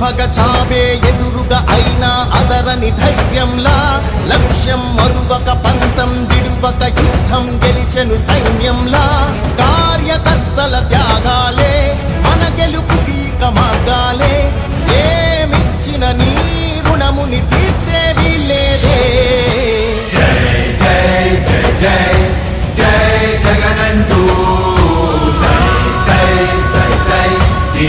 భగ చావే ఎదురుగా అయినా అదరని ధైర్యంలా లక్ష్యం మరువక పంతం విడువక యుద్ధం గెలిచెను సైన్యంలా కార్యకర్తల త్యాగాలే మన గెలుపుకి ఇక మార్గాలే. ఏమిచ్చిన నీ రుణముని తీర్చేది లేదే జై జై జై జై జై జగనంటూ సై సై సై సై ఈ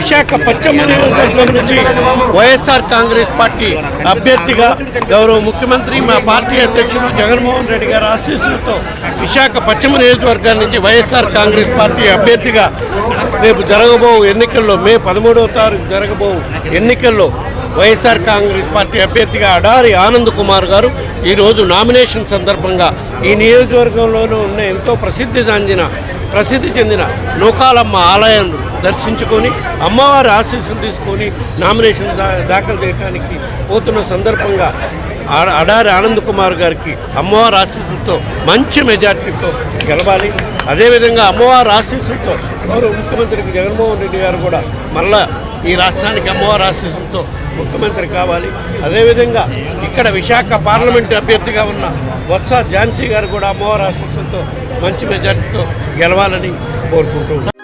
విశాఖ పశ్చిమ నియోజకవర్గం నుంచి వైఎస్ఆర్ కాంగ్రెస్ పార్టీ అభ్యర్థిగా గౌరవ ముఖ్యమంత్రి మా పార్టీ అధ్యక్షుడు జగన్మోహన్ రెడ్డి గారి ఆశీస్సులతో విశాఖ పశ్చిమ నియోజకవర్గం నుంచి వైఎస్ఆర్ కాంగ్రెస్ పార్టీ అభ్యర్థిగా రేపు జరగబో ఎన్నికల్లో మే పదమూడవ తారీఖు జరగబో ఎన్నికల్లో వైఎస్ఆర్ కాంగ్రెస్ పార్టీ అభ్యర్థిగా అడారి ఆనంద్ కుమార్ గారు ఈరోజు నామినేషన్ సందర్భంగా ఈ నియోజకవర్గంలోనూ ఉన్న ఎంతో ప్రసిద్ధి చెందిన ప్రసిద్ధి చెందిన నూకాలమ్మ ఆలయం దర్శించుకొని అమ్మవారి ఆశీస్సులు తీసుకొని నామినేషన్ దా దాఖలు చేయడానికి పోతున్న సందర్భంగా అడారి ఆనంద్ కుమార్ గారికి అమ్మవారి ఆశీస్సులతో మంచి మెజార్టీతో గెలవాలి. అదేవిధంగా అమ్మవారి ఆశీస్సులతో గౌరవ ముఖ్యమంత్రికి జగన్మోహన్ రెడ్డి గారు కూడా మళ్ళా ఈ రాష్ట్రానికి అమ్మవారి ఆశీస్సులతో ముఖ్యమంత్రి కావాలి. అదేవిధంగా ఇక్కడ విశాఖ పార్లమెంటు అభ్యర్థిగా ఉన్న వత్స ఝాన్సీ గారు కూడా అమ్మవారి ఆశీస్సులతో మంచి మెజార్టీతో గెలవాలని కోరుకుంటున్నాను